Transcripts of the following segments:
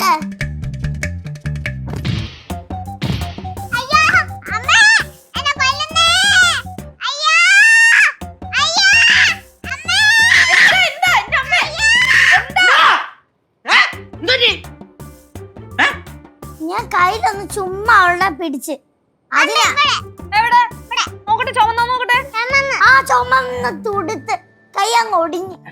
ഞാൻ കയ്യിലൊന്ന് ചുമ്മാ ഉള്ള പിടിച്ച്. അതിനാ. നോക്കട്ടെ ചുമന്നോ നോക്കട്ടെ. ആ ചുമന്ന് തുടുത്ത് കൈ അങ്ങ് ഒടിഞ്ഞു.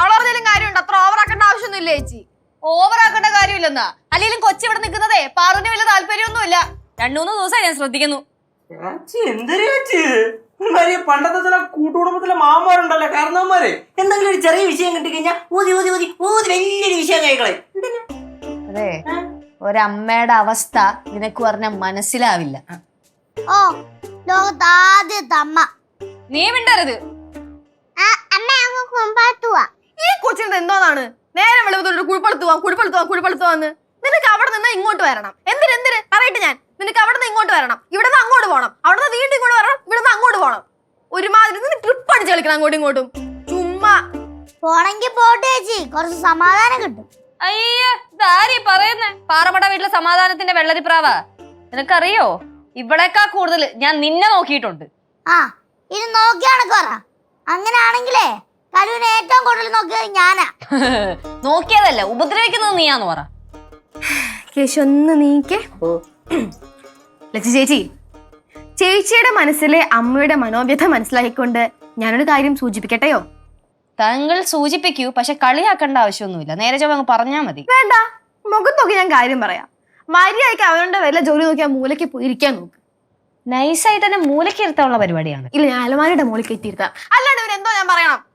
അവളെ പറഞ്ഞാലും കാര്യമുണ്ട്. അത്ര ഓവറാക്കേണ്ട ആവശ്യമൊന്നുമില്ല ചേച്ചി. ഓവർ ആക്കേണ്ട കാര്യമില്ലെന്നാ. അല്ലെങ്കിലും കൊച്ചി ഇവിടെ നിൽക്കുന്നതേ പാറുവിന് വലിയ താല്പര്യമൊന്നുമില്ല. ഇല്ല മൂന്ന് ദിവസമായി ഞാൻ ശ്രദ്ധിക്കുന്നു. പണ്ടത്തെ ചില കൂട്ടുകുടുംബത്തിലെ മാമാരുണ്ടല്ലോ കാരണവന്മാര്. എന്തെങ്കിലും ഒരു ചെറിയ വിഷയം കിട്ടിക്കഴിഞ്ഞാൽ ഊതി ഊതി ഊതി ഊതി വലിയൊരു വിഷയം കഴിക്കളെ അതെ ഒരമ്മയുടെ അവസ്ഥ നിനക്ക് പറഞ്ഞ മനസ്സിലാവില്ല. ഓ ലോകത്താദ്യത്തെ അമ്മ. നീ മിണ്ടരുത്. എന്തോന്നാണ് നേരെ വെളുപ്പത്തോട്ട് കുഴിപ്പളുത്തുവാ കുഴിപ്പളുത്തുവാ കുഴിപ്പളുത്തുവാന്ന് നിനക്ക് അവിടെ നിന്ന് ഇങ്ങോട്ട് വരണം. എന്തിന് എന്തിന്? പറയട്ടെ ഞാൻ. നിനക്ക് അവിടെ നിന്ന് ഇങ്ങോട്ട് വരണം. ഇവിടെ നിന്ന് അങ്ങോട്ട് പോകണം അവിടെ നിന്ന് വീണ്ടും ഇങ്ങോട്ട് വരണം. ഇവിടെ നിന്ന് അങ്ങോട്ട് പോകണം ഒരുമാതിരി നിന്ന് ട്രിപ്പ് അടിച്ച് കളിക്കണം അങ്ങോട്ടും ഇങ്ങോട്ടും. ചുമ്മാ. പോണെങ്കിൽ പോട്ടെ ചേച്ചി. കുറച്ച് സമാധാനം കിട്ടും. അയ്യേ ഇതാരീ പറയുന്നേ? പാറമട വീട്ടിലെ സമാധാനത്തിന്റെ വെള്ളരിപ്രാവ. നിനക്കറിയോ? ഇവിടേക്കാ കൂടുതൽ ഞാൻ നിന്നെ നോക്കിയിട്ടുണ്ട്. ആ ഇത് നോക്കിയാണ് പറ അങ്ങനാണെങ്കിലേ കലുവിനെ ഏറ്റവും കൂടുതൽ നോക്കിയത് ഞാനാ. നോക്കിയതല്ല ഉപദ്രവിക്കുന്നത് നീയാന്ന് പറ. കേശു ഒന്ന് നീക്കേ. ചേച്ചി ചേച്ചിയുടെ മനസ്സിലെ അമ്മയുടെ മനോവ്യഥ മനസ്സിലാക്കിക്കൊണ്ട് ഞാനൊരു കാര്യം സൂചിപ്പിക്കട്ടെയോ? തങ്ങൾ സൂചിപ്പിക്കൂ പക്ഷെ കളിയാക്കേണ്ട ആവശ്യമൊന്നുമില്ല. നേരെ ചൊവ്വ അങ്ങ് പറഞ്ഞാ മതി. വേണ്ട മുഖം നോക്കി ഞാൻ കാര്യം പറയാം. മര്യാദയ്ക്ക് അവനുടെ വല്ല ജോലി നോക്കി ആ മൂലയ്ക്ക് പോയിരിക്കാൻ നോക്ക്. നൈസായിട്ട് തന്നെ മൂലയ്ക്ക് ഇരുത്താനുള്ള പരിപാടിയാണ്. ഇല്ല ഞാൻ അലമാരിയുടെ മൂലയ്ക്ക് എത്തിയിരുത്താം അല്ലാണ്ട് ഇവൻ എന്തോ ഞാൻ പറയണം.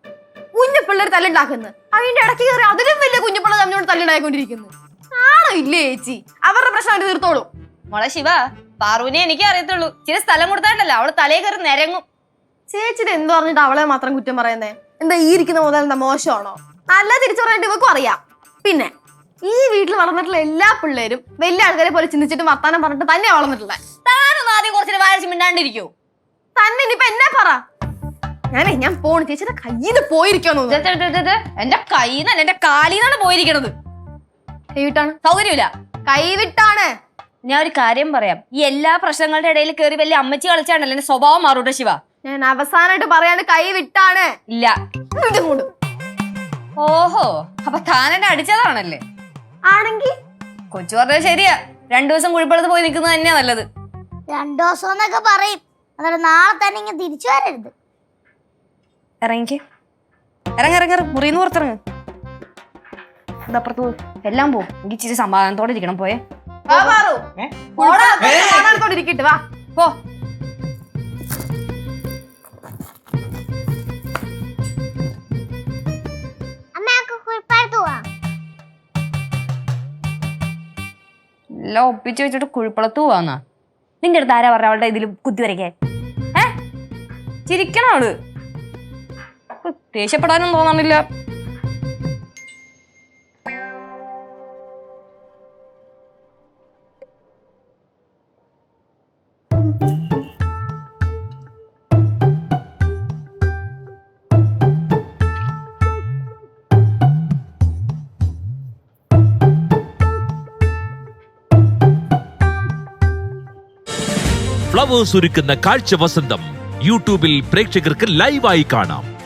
കുഞ്ഞു പിള്ളേർ തല്ലുണ്ടാക്കുന്നു. അതിന്റെ ഇടയ്ക്ക് കയറി അതിലും വലിയ കുഞ്ഞു പിള്ളേർ തമ്മിലോട് തല്ലുണ്ടായിക്കൊണ്ടിരിക്കുന്നു. ആണോ ഇല്ലേ ചേച്ചി? അവരുടെ പ്രശ്നം അവർ തീർത്തോളൂ. മോളെ ശിവ പാറുവിനെ എനിക്ക് അറിയത്തുള്ളൂ. ചില സ്ഥലം കൊടുത്താണ്ടല്ലോ അവൾ തലേ കയറി നിരങ്ങും. ചേച്ചിയുടെ എന്തോ പറഞ്ഞിട്ട് അവളെ മാത്രം കുറ്റം പറയുന്നേ? എന്താ ഈ ഇരിക്കുന്ന മുതൽ എന്താ മോശമാണോ? നല്ല തിരിച്ചു പറഞ്ഞിട്ട് ഇവക്കും അറിയാം. പിന്നെ ഈ വീട്ടിൽ വളർന്നിട്ടുള്ള എല്ലാ പിള്ളേരും വലിയ ആൾക്കാരെ പോലെ ചിന്തിച്ചിട്ട് വർത്താനം പറഞ്ഞിട്ട് തന്നെ വളർന്നിട്ടുള്ളത് താനൊന്നും ആദ്യം കുറച്ചിട്ട് വായിച്ച് മിണ്ടാണ്ടിരിക്കോ. തന്നെ ഇനിയിപ്പൊ എന്നാ പറ? ഞാനേ ഞാൻ പോണു. ചേച്ചിയുടെ കയ്യിൽ പോയിരിക്കാന്ന് എന്റെ കയ്യിൽ നിന്നല്ല എന്റെ കാലിൽ നിന്നാണ് പോയിരിക്കണത്. കൈവിട്ടാണ്? സൗകര്യമില്ല. കൈവിട്ടാണ്? ഞാൻ ഒരു കാര്യം പറയാം. ഈ എല്ലാ പ്രശ്നങ്ങളുടെ ഇടയിൽ കയറി വലിയ അമ്മച്ചി കളിച്ചാണല്ലോ എന്റെ സ്വഭാവം മാറൂട്ടോ ശിവ? ഞാൻ അവസാനമായിട്ട് പറയാണ്ട് കൈ വിട്ടാണ് ഇല്ല ഓഹോ അപ്പൊ താൻ എന്നെ അടിച്ചതാണല്ലേ? ആണെങ്കിൽ? കൊച്ചു പറഞ്ഞത് ശരിയാ. രണ്ടു ദിവസം കുഴിപ്പള്ളത്ത് പോയി നിൽക്കുന്നത് തന്നെയാ നല്ലത്. രണ്ടു ദിവസം എന്നൊക്കെ പറയും. അതായത് നാളെ തന്നെ ഇങ്ങനെ തിരിച്ചു വരരുത്. ഇറങ്ങിക്ക്. ഇറങ്ങി ഇറങ്ങി. മുറിന്ന് പുറത്തിറങ്ങ്. അതപ്പുറത്ത് എല്ലാം പോ എനിക്ക് ഇച്ചിരി സമാധാനത്തോടെ ഇരിക്കണം. പോയെ. സമാധാനത്തോടെ വാ. പോ. എല്ലാം ഒപ്പിച്ച് വെച്ചിട്ട് കുഴിപ്പളത്ത് പോവാന്നാ. നിന്റെ അടുത്ത് ആരാ പറഞ്ഞ? അവളുടെ ഇതിൽ കുത്തി വരയ്ക്കാൻ. ഏ? ചിരിക്കണം അവൾ ദേഷ്യപ്പെടാനും തോന്നണില്ല ഫ്ലവേഴ്സ് ഒരുക്കുന്ന കാഴ്ച വസന്തം യൂട്യൂബിൽ പ്രേക്ഷകർക്ക് ലൈവായി കാണാം.